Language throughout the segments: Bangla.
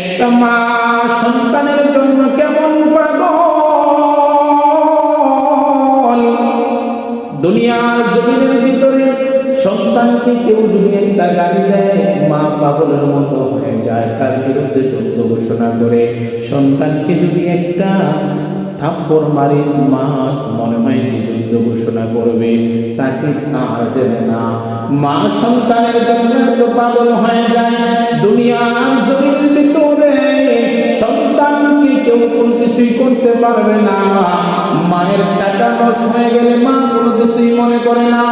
একটা মা সন্তানের জন্য কেমন পাগল? দুনিয়ার জমিনের ভিতরে সন্তানকে কেউ যদি একটা গালি দেয়, মা পাগলের মতো হয়ে যায়। তার বিরুদ্ধে যুদ্ধ ঘোষণা করে সন্তানকে যদি একটা থাপ্পড় মারি, মা মনে হয় যে যুদ্ধ ঘোষণা করবে, তাকে সার দেবে না। মা সন্তানের জন্য এত পাগল হয়ে যায়, দুনিয়ার জমির ভিতরে সন্তানকে কেউ কোনো কিছুই করতে পারবে না। মায়ের টাকা লস হয়ে গেলে মা কোনো কিছুই মনে করে না।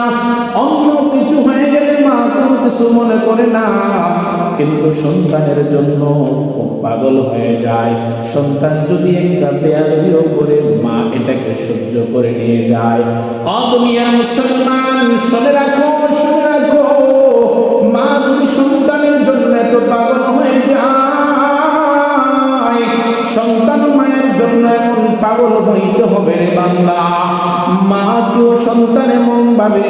অন্য কিছু হয়ে গেলে মা কোনো কিছু মনে করে না। কিন্তু সন্তানের জন্য পাগল হয়ে যায়। সন্তান যদি একটা বেয়াদবিও করে মা এটাকে সহ্য করে নিয়ে যায়। অদমিয়ার মুসলমান, শুনে রাখো শুনে রাখো, মা তুমি সন্তানের জন্য এত পাগল হয়ে যায়, সন্তান পাগল হইতে হবে রে বান্দা। মা কেউ সন্তান এমন ভাবে,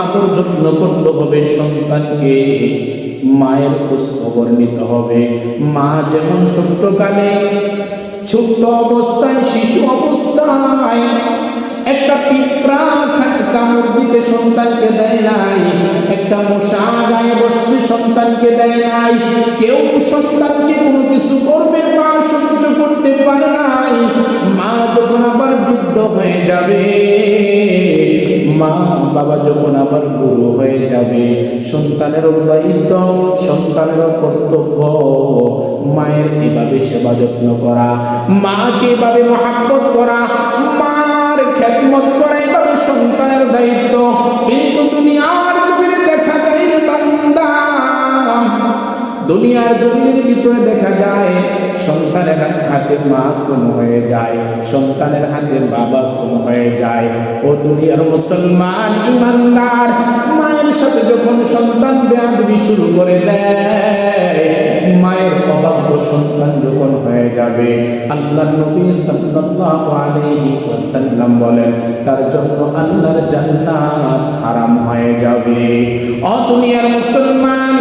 আদর যত্ন করতে হবে সন্তানকে। মায়ের খোঁজ খবর নিতে হবে। মা যেমন ছোট্ট কালে ছোট্ট অবস্থায়, শিশু অবস্থায় একটা পিঁপড়া কামড় দিতে সন্তানকে দেয় নাই। একটা মশা গায়ে বসতে সন্তানকে দেয় নাই। কেউ সন্তানকে কোনো কিছু করবে মা সহ্য করতে পারে নাই। মা যখন আবার বৃদ্ধ হয়ে যাবে, মা বাবা যখন আবার বুড়ো হয়ে যাবে, সন্তানেরও দায়িত্ব, সন্তানেরও কর্তব্য, মায়ের এভাবে সেবা যত্ন করা, মাকে এভাবে মহাব্বত করা দায়িত্ব কিন্তু দুনিয়ার জমিনে দেখা যায় রে বান্দা। দুনিয়ার জমিনের ভিতরে দেখা যায়, সন্তানের হাতে মা খুন হয়ে যায়, সন্তানের হাতে বাবা খুন হয়ে যায়। ও দুনিয়ার মুসলমান ইমানদার, মায়ের সাথে যখন সন্তান বেয়াদবি শুরু করে দেয় মায়ের অবাধ্য সন্তান যখন হয়ে যাবে আল্লাহ নবী সাল্লাল্লাহু বলেন, তার জন্য আল্লাহর জান্নাত হারাম হয়ে যাবে। ও দুনিয়ার মুসলমান,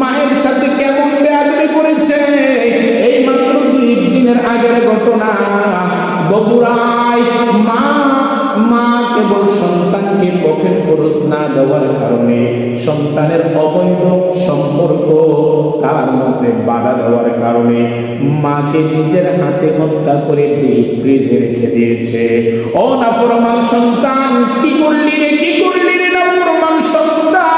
মায়ের সাথে কেমন বেয়াদবি করেছে? এই মাত্র দুই দিনের আগের ঘটনা। বগুড়ায় মা মা কেবল সন্তানকে পকেট খরচ না দেওয়ার কারণে সন্তানের অবৈধ সম্পর্ক তার মধ্যে বাধা দেওয়ার কারণে মাকে নিজের হাতে হত্যা করে ডিপ ফ্রিজে রেখে দিয়েছে। ও নাফরমান সন্তান, কি করলি রে, কি করলি রে নাফরমান সন্তান?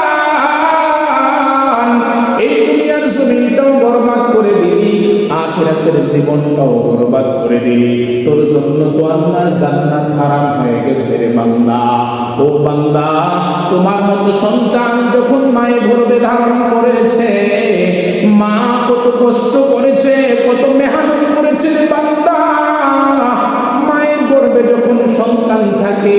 এই দুনিয়ার জমিনটাও বরবাদ করে দিলি, আখিরাতের জীবনটাও বরবাদ করে দিলি। তোর জন্য তো আল্লাহর জান্নাত হারাম হয়ে গেছে রে বান্দা। ও বান্দা, তোমার মতো সন্তান যখন মায়ের গর্ভে ধারণ করেছে মা কত কষ্ট করেছে, কত মেহনত করেছে মায়ের গর্বে যখন সন্তান থাকে,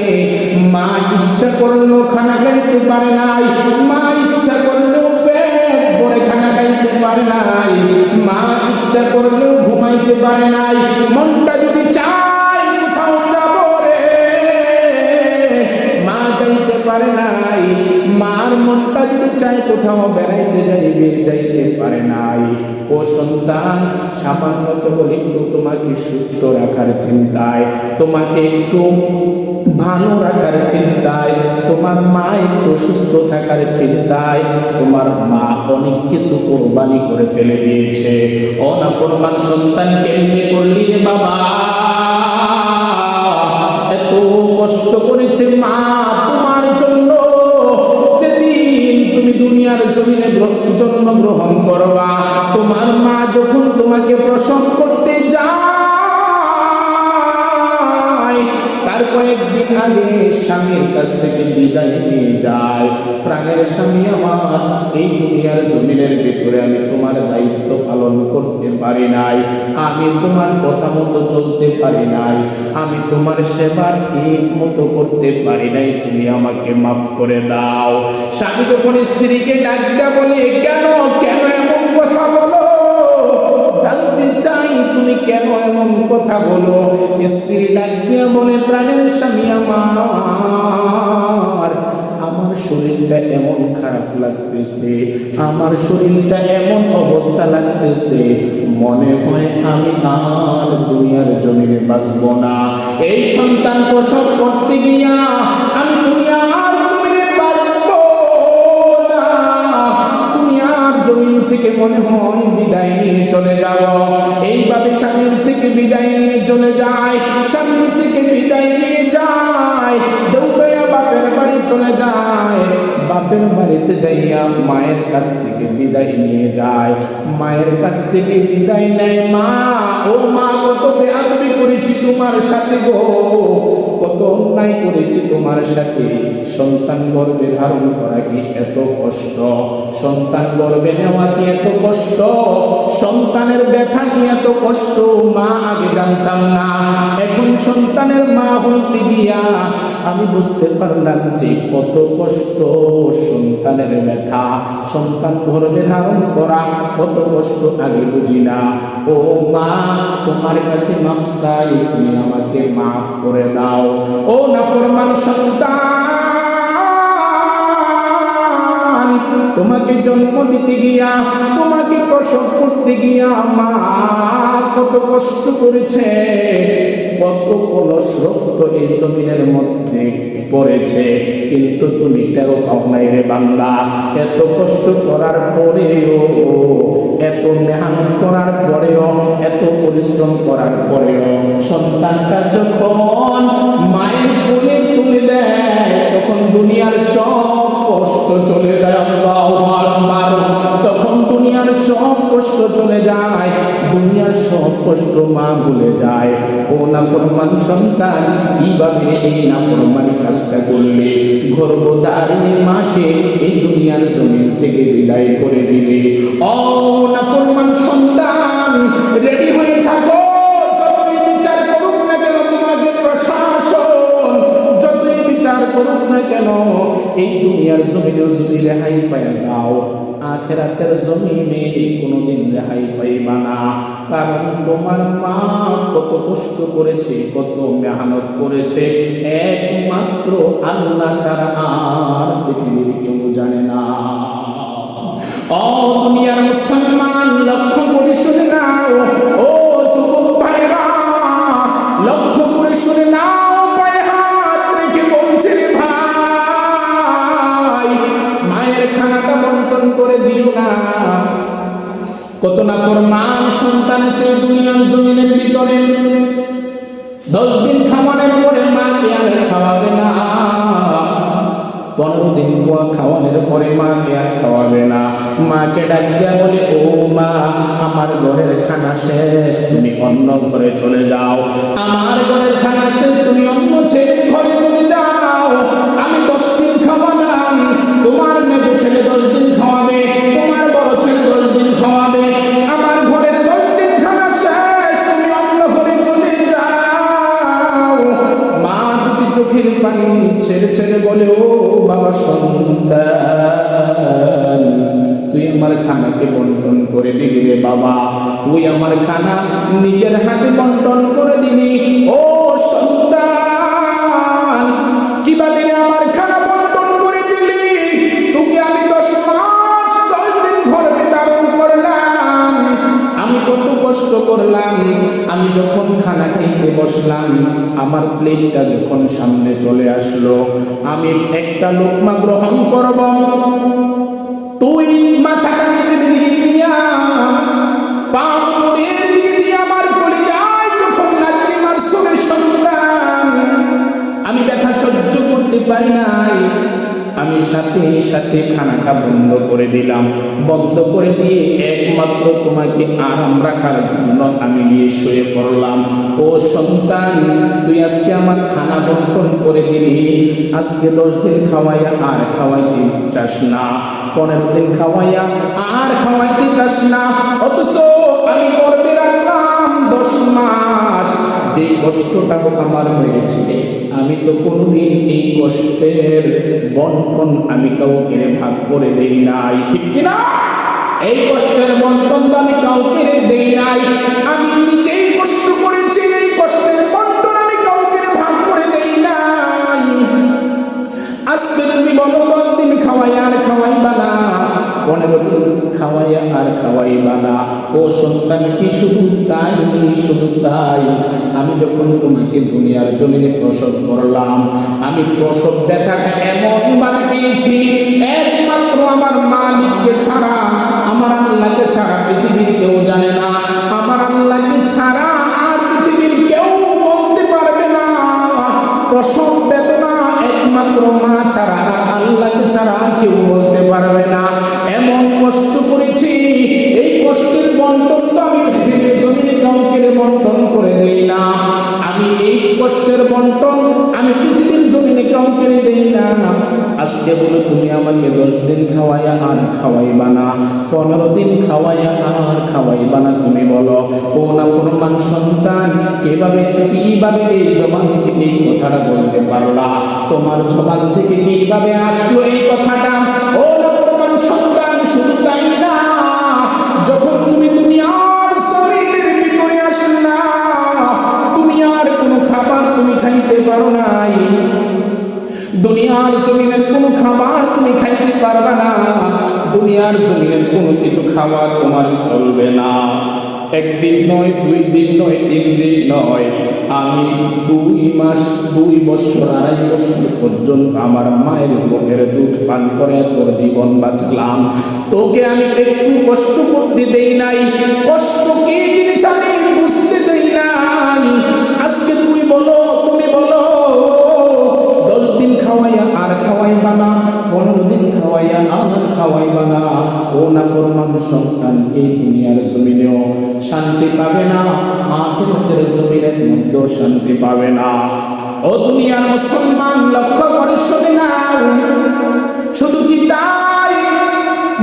মা ইচ্ছা করলেও খানা খাইতে পারে নাই, মা ইচ্ছা করলেও পেট ভরে খানা খাইতে পারে নাই, মা ইচ্ছা করলেও ঘুমাইতে পারে নাই, মনটা চায় কোথাও বেড়াইতে যাইবে, যাইতে পারে নাই। ও সন্তান সামান্য কেবল একটু তোমাকে সুস্থ রাখার চিন্তায়, তোমাকে একটু ভালো রাখার চিন্তায়, তোমার মা একটু সুস্থ থাকার চিন্তায়, তোমার মা অনেক কিছু কোরবানি করে ফেলে দিয়েছে। অনাফরমান সন্তান, কেমনে করলি রে বাবা? এত কষ্ট করেছে মা, তোমার দুনিয়ার জমিনে গ্র- জন্মগ্রহণ করবা। তোমার মা যখন তোমাকে প্রসব আগে স্বামীর কাছ থেকে বিদায় নিয়ে যায়। প্রাণের স্বামী আমার, এই দুনিয়ার জমিনের ভিতরে আমি তোমার দায়িত্ব পালন করতে পারি নাই। আমি তোমার কথা মতো চলতে পারি নাই। আমি তোমার সেবা ঠিক মতো করতে পারি নাই। তুমি আমাকে মাফ করে দাও। স্বামী যখন স্ত্রীকে ডাকটা বলে, কেন? কেন এমন কথা তুমি কেন এমন কথা বলো? স্ত্রী ডাক দিয়া বলে, প্রাণের স্বামী আমার। আমার শরীরটা এমন খারাপ লাগতেছে। আমার শরীরটা এমন অবস্থা লাগতেছে। মনে হয় আমি আর দুনিয়ার জমিনে বাঁচব না। এই সন্তান প্রসব করতে গিয়া থেকে মনে হয় বিদায় নিয়ে চলে যাব এইভাবে স্বামীর থেকে বিদায় নিয়ে চলে যায়, স্বামীর থেকে বিদায় নিয়ে যায়, দৌড়াইয়া বাপের বাড়ি চলে যায়। বাপের বাড়িতে যাইয়া মায়ের কাছ থেকে বিদায় নিয়ে যায়। মায়ের কাছ থেকে বিদায় নেয় মা, ও মা, কত বেয়াদবি করেছি তোমার সাথে গো। অন্যায় করেছি তোমার সাথে। সন্তান গর্বে ধারণ করা কি এত কষ্ট? সন্তান গর্বে নেওয়া কি এত কষ্ট? সন্তানের ব্যথা কি এত কষ্ট? মা, আগে জানতাম না। এখন সন্তানের মা হইতে গিয়া আমি বুঝতে পারলাম যে কত কষ্ট সন্তানের ব্যথা, সন্তান গর্ভে ধারণ করা, কত কষ্ট আগে বুঝি না। ও মা, তোমার কাছে মাফ চাই, তুমি আমাকে মাফ করে দাও। ও নাফরমান সন্তান, তোমাকে জন্ম দিতে গিয়া, তোমাকে প্রসব করতে গিয়া মা কত কষ্ট করেছে। কত কলস রক্ত এই জমিনের মধ্যে পড়েছে? কিন্তু তুমি তেরো পাও রে বান্দা। এত কষ্ট করার পরেও, এত মেহনত করার পরেও, এত পরিশ্রম করার পরেও, সন্তানটা যখন মায়ের কোলে তুলে দেয়, তখন দুনিয়ার সব কষ্ট চলে যায় আল্লাহু তখন দুনিয়ার সব কষ্ট চলে যায়, দুনিয়ার সব কষ্ট মা ভুলে যায়। ও নাফরমান সন্তান, কীভাবে এই নাফরমানি কাজটা করলে? গর্ভধারিণী মাকে এই দুনিয়ার জমিন থেকে বিদায় করে দিলে। ও নাফরমান সন্তান, রেডি হয়ে থাকো এই দুনিয়ার জমিনেও যদি রেহাই পাওয়া যাও আখেরাতের জমিনে কোনোদিন রেহাই পাইবা না। কারণ তোমার মা কত কষ্ট করেছে, কত মেহনত করেছে। একমাত্র আল্লাহ ছাড়া আর পৃথিবীর কেউ জানে না। ও দুনিয়ার মুসলমান, লক্ষ্য করে শুনে নাও। ও যুবক সে দুনিয়ার জমিনের ভিতরে দশ দিন খাওয়ানোর পরে মাকে আর খাওয়াবে না। পনেরো দিন খাওয়ানোর পরে মাকে আর খাওয়াবে না। মাকে ডাক দেয়া বলে, ও মা, আমার ঘরের খানা শেষ, তুমি অন্য ঘরে চলে যাও। আমার ঘরের খানা শেষ, তুমি অন্য ছেলে ঘরে চলে খানাকে বন্টন করে দিলি রে বাবা। তুই আমার খানা নিজের হাতে বন্টন করে দিলি। ও সন্তান, কীভাবে আমি কত কষ্ট করলাম। আমি যখন খানা খাইতে বসলাম, আমার প্লেটটা যখন সামনে চলে আসলো, আমি একটা লোকমা গ্রহণ করব। তুই ব্যথা সহ্য করতে পারি নাই। আমি সাথে সাথে খানাটা বন্ধ করে দিলাম। বন্ধ করে দিয়ে একমাত্র তোমাকে আরাম রাখার জন্য আমি গিয়ে শুয়ে পড়লাম। ও সন্তান, তুই আজকে আমার খানা বন্টন করে দিলি। আজকে দশ দিন খাওয়াইয়া আর খাওয়াইতে চাস না। পনেরো দিন খাওয়াইয়া আর খাওয়াইতে চাস না। অথচ আমি গর্বে রাখলাম দশ মাস। যে কষ্টটা আমার হয়েছে আমি তো কোনোদিন এই কষ্টের বন্টন আমি কাউকে ভাগ করে দেই নাই। ঠিক কিনা এই কষ্টের বন্টন তো আমি কাউকে দেই নাই। আমি নিজেই কষ্ট করেছি, এই কষ্টের বন্টন আমি কাউকে ভাগ করে দেই নাই। আজকে তুমি বলো দশ দিন খাওয়াই আর খাওয়াইবা না। পনেরো দিন খাওয়াই আর খাওয়াইবা না। ও সন্তান, কি শুধু তাই শুধু তাই? আমি যখন তোমাকে দুনিয়ার জমিনে প্রসব করলাম, আমি প্রসব ব্যথাটা এমন ভাবে পেয়েছি একমাত্র আমার মালিককে ছাড়া, আমার আল্লাহকে ছাড়া পৃথিবীর কেউ জানে না। আমার আল্লাহকে ছাড়া আর পৃথিবীর কেউ বলতে পারবে না। প্রসব বেদনা একমাত্র মা ছাড়া আল্লাহকে ছাড়া আর কেউ বলতে পারবে না। কষ্ট করেছি। এই কষ্টের বন্টন তো আমি জমিনে কাউকে বন্টন করে দেই না। আমি এই কষ্টের বন্টন আমি পৃথিবীর জমিনে কাউকে দেই না। আজকে বলো তুমি আমাকে দশ দিন খাওয়াইয়া আর খাওয়াইবা না, পনেরো দিন খাওয়াইয়া আর খাওয়াইবা না, তুমি বলো। ও না ফরমান সন্তান, কীভাবে কীভাবে এই জবান থেকে এই কথাটা বলতে পারলা? তোমার জবান থেকে কীভাবে আসলো এই কথাটা? ও পারো নাই। দুনিয়ার জমিনের কোনো খাবার তুমি খাইতে পারবে না। দুনিয়ার জমিনের কোনো কিছু খাবার তোমার চলবে না। একদিন নয়, দুই দিন নয়, তিন দিন নয়। আমি দুই মাস, দুই বছর, আড়াই বছর পর্যন্ত আমার মায়ের বুকের দুধ পান করে তোর জীবন বাঁচালাম। তোকে আমি একটু কষ্ট করতে দেই নাই। কষ্ট খাওয়াইয়া আর খাওয়াইবা না। ও না ফরমান সন্তান, এই দুনিয়ার জমিনেও শান্তি পাবে না, আখিরাতের জমিনের মধ্যেও শান্তি পাবে না। ও দুনিয়ার মুসলমান, লক্ষ্য করে শুনে নাও। শুধু কি তাই?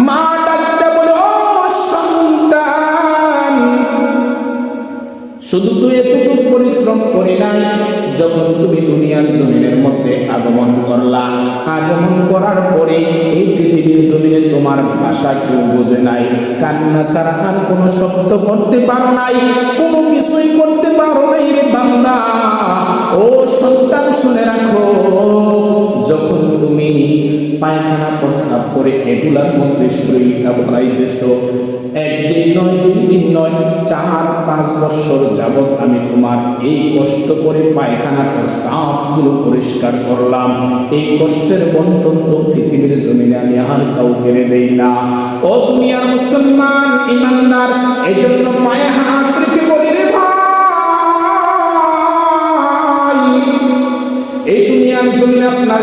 মা ডাকতে বলে, ও সন্তান, শুধু তুই এতটুকু পরিশ্রম করি নাই যখন তুমি দুনিয়ার জমিনের মধ্যে আগমন করলা, আগমন করার পরে এই পৃথিবীর জমিনে তোমার ভাষা কেউ বোঝে নাই। কান্না ছাড়া আর কোনো শব্দ করতে পারো নাই, কোনো কিছুই করতে পারো নাই রে বান্দা। ও সন্তান, শুনে রাখো, যখন তুমি পায়খানা প্রস্তাব করে এগুলার মধ্যে শরীরটা ভরাইতেছ একদিন নয় দুই দিন নয়, চার, পাঁচ বছর যাবৎ আমি তোমার এই কষ্ট করে পায়খানা সাপগুলো পরিষ্কার করলাম। এই কষ্টের বন্টন তো পৃথিবীর জমিনে আমি আর কাউকে দেই না। ও দুনিয়ার মুসলমান, ইমানদার এই জন্য আপনার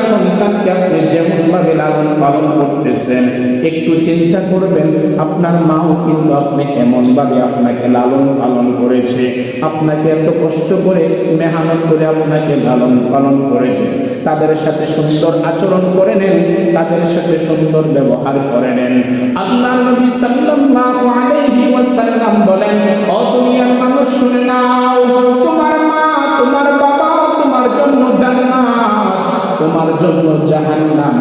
আপনার তাদের সাথে সুন্দর আচরণ করে নেন, তাদের সাথে সুন্দর ব্যবহার করে নেন। আল্লাহর নবী সাল্লাল্লাহু আলাইহি ওয়াসাল্লাম বলেন মানুষ, শুনে নাও, তোমার মা, তোমার বাবা, তোমার জন্য তোমার জন্য জাহান্নাম।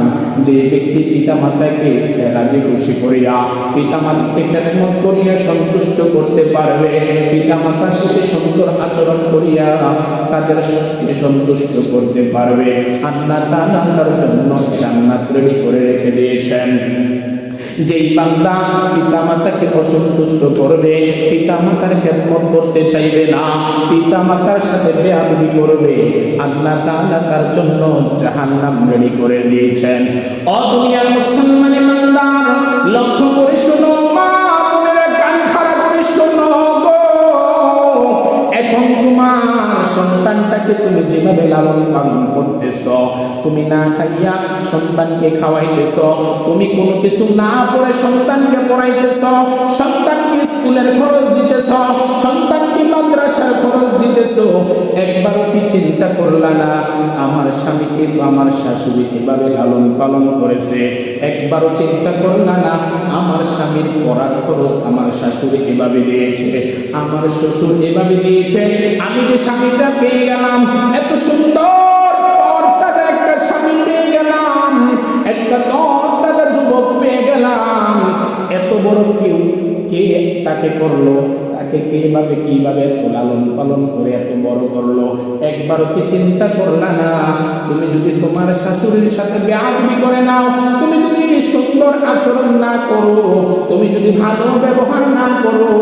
যে ব্যক্তি পিতা মাতাকে রাজি খুশি করিয়া পিতা মাতাকে খেদমত করিয়া সন্তুষ্ট করতে পারবে পিতা মাতার প্রতি সুন্দর আচরণ করিয়া তাদের সত্যি সন্তুষ্ট করতে পারবে। আল্লাহ তাআলা তার জন্য জান্নাত রেডি করে রেখে দিয়েছেন। যেই বান্দা পিতামাতাকে অসন্তুষ্ট করবে, পিতামাতার খেদমত করতে চাইবে না, পিতামাতার সাথে বেআবি করবে, আল্লাহ তাআলা তার জন্য জাহান্নাম রেডি করে দিয়েছেন। ও দুনিয়ার মুসলমান ইমানদার লক্ষ্য করে শোনো। সন্তানটাকে তুমি যেভাবে লালন পালন করতেছ, তুমি না খাইয়া সন্তানকে খাওয়াইতেছ, তুমি কোনো কিছু না পড়ে সন্তানকে পড়াইতেছ, সন্তানকে স্কুলের খরচ দিতেছ, সন্তানকে মাদ্রাসার খরচ দিতেছ একবারও কি চিন্তা করলা না? আমার স্বামীকে আমার শাশুড়ি এভাবে লালন পালন করেছে। একবারও চিন্তা করলা না? আমার স্বামীর পড়ার খরচ আমার শাশুড়ি এভাবে দিয়েছে, আমার শ্বশুর এভাবে দিয়েছে। আমি যে স্বামীটা পেয়ে গেলাম, এত সুন্দর যুবক পেয়ে গেলাম। এত বড় কেউ কে তাকে করল? তাকে কীভাবে কীভাবে লালন পালন করে এত বড় করল? একবারও কি চিন্তা করলা না? তুমি যদি তোমার শাশুড়ির সাথে ব্যায়ামি করে নাও, তুমি যদি সুন্দর আচরণ না করো, তুমি যদি ভালো ব্যবহার না করো,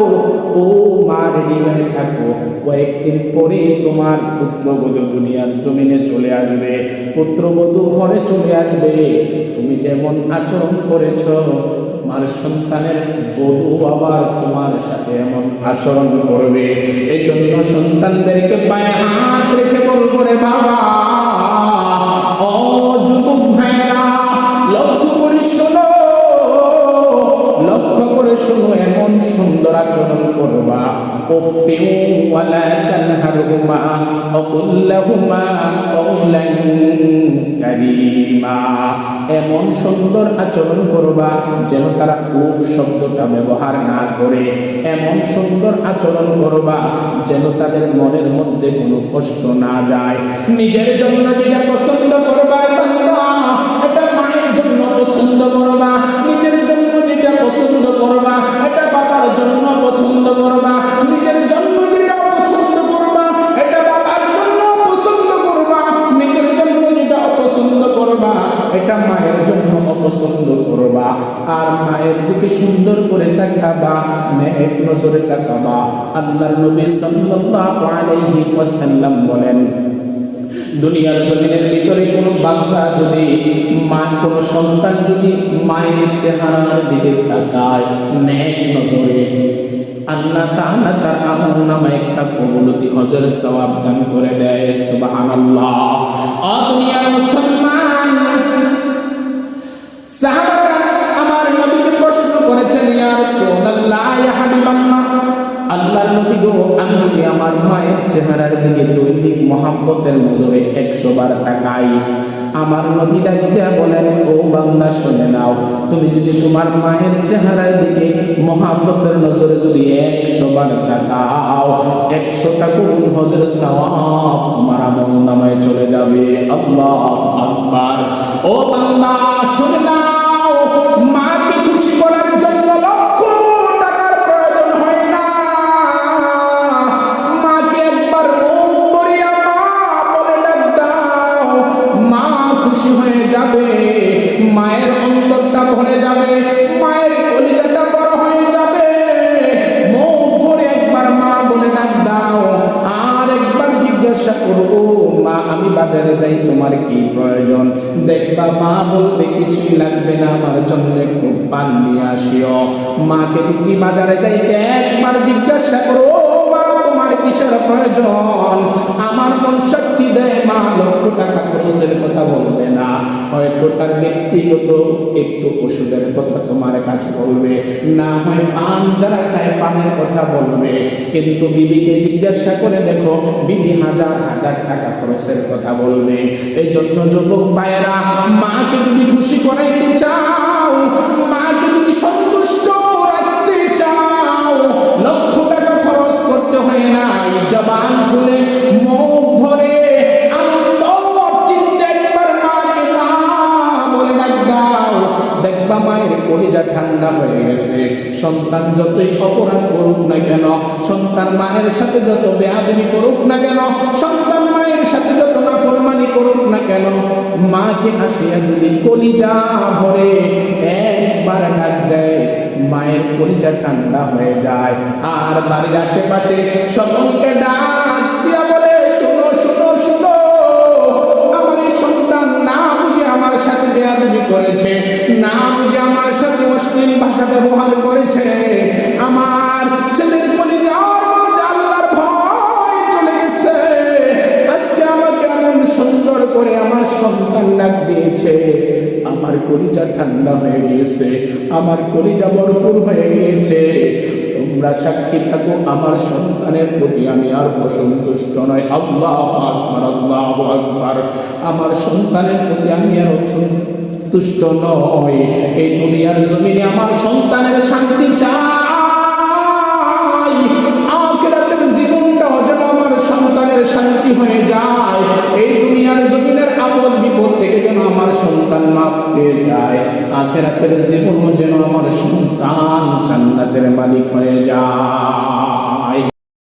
ও মা রেডি হয়ে থাকো। কয়েকদিন পরে তোমার পুত্রবধূ দুনিয়ার জমিনে চলে আসবে, পুত্রবধূ ঘরে চলে আসবে। তুমি যেমন আচরণ করেছ তোমার সন্তানের বধু আবার তোমার সাথে এমন আচরণ করবে। এই জন্য সন্তানদেরকে পায়ে হাত রেখে বলব রে বাবা, ও লক্ষ্য করে লক্ষ্য সুন্দর আচরণ করবা। উফিউ এমন সুন্দর আচরণ করবা যেন তারা উফ শব্দটা ব্যবহার না করে। এমন সুন্দর আচরণ করবা যেন তাদের মনের মধ্যে কোনো কষ্ট না যায়। নিজের জন্য যেটা পছন্দ করবা এটা মায়ের জন্য পছন্দ করবা। নিজের জন্য যেটা পছন্দ করবা জন্য পছন্দ করবা, নিজের জন্য যেটা পছন্দ করবা, এটা বাবার জন্য পছন্দ করবা, নিজের জন্য যেটা অপছন্দ করবা, এটা মায়ের জন্য অপছন্দ করবা। আর মায়ের দিকে সুন্দর করে তাকাবা নেক নজরে তাকাবা। আল্লাহর নবী সাল্লাল্লাহু আলাইহি ওয়াসাল্লাম বলেন, দুনিয়ার জমিনের ভিতরে কোনো বাচ্চা যদি মা কোনো সন্তান যদি মায়ের চেহারার দিকে তাকায় নেক নজরে আল্লাহ তাআলা তার আমল নামে একটা কবুলতি হজর সওয়াব দান করে দেয়, সুবহানাল্লাহ। ও দুনিয়ার মুসলমান, সাহাবারা আমার নবীকে প্রশ্ন করেছেন, ইয়া রাসূলুল্লাহ, ইয়া হাবিবাল্লাহ, আল্লাহর নবী গো, আমি যদি আমার মায়ের চেহারার দিকে দৈনিক মহাব্বতের নজরে একশো বার তাকাই আমার নবী ডাকতে বলেন, ও বান্দা, শুনে নাও। তুমি যদি তোমার মায়ের চেহারার দিকে মহাব্বতের নজরে যদি একশো বার তাকাও একশোটা কবুল হজরে সওয়াব তোমার আমল নামায় চলে যাবে। আল্লাহ আকবার। ও বান্দা, শুনে নাও। মাকে খুশি করার যদি বাজারে যাইতে একবার জিজ্ঞাসা করো, মা, তোমার কিসের প্রয়োজন? আমার মন শক্তি দেয়, মা, লক্ষ টাকা খরচের কথা বলবে না। হয়তো তার ব্যক্তিগত একটু ওষুধের কথা তোমার কাছে বলবে। না হয় পান যারা খায়, পানের কথা বলবে। কিন্তু বিবিকে জিজ্ঞাসা করে দেখো, বিবি হাজার হাজার টাকা খরচের কথা বলবে। এই জন্য যুবক ভাইয়েরা, মাকে যদি খুশি করাইতে চাও, মাকে যদি সন্তুষ্ট সন্তান যতই অপরাধ করুক না কেন, সন্তান মায়ের সাথে যত বেয়াদবি করুক না কেন, সন্তান মায়ের সাথে যত নাফরমানি করুক না কেন, মাকে আসিয়া যদি কলিজা ভরে একবার ডাক দেয় মায়ের কলিজা ঠান্ডা হয়ে যায়। আর বাড়ির আশেপাশে সকলকে বেয়াদবি করেছে বুঝে আমার সাথে করেছে। আমার ছেলের ভয় আমাকে সুন্দর করে আমার সন্তান ডাক দিয়েছে। আমার কলিজা ঠান্ডা হয়ে গিয়েছে, আমার কলিজা ভরপুর হয়ে গিয়েছে। তোমরা সাক্ষী থাকো, আমার সন্তানের প্রতি আমি আর অসন্তুষ্ট নয় আল্লাহ আকবার আল্লাহ আকবার। আমার সন্তানের প্রতি আমি আর অসন্তুষ্ট নয় এই দুনিয়ার জমিনে আমার সন্তানের শান্তি চাই। শান্তি হয়ে যায়। এই সন্তান মাপ পেয়ে যায়। আখেরাতের জীবনও যেন আমার সন্তান জান্নাতের মালিক হয়ে যায়।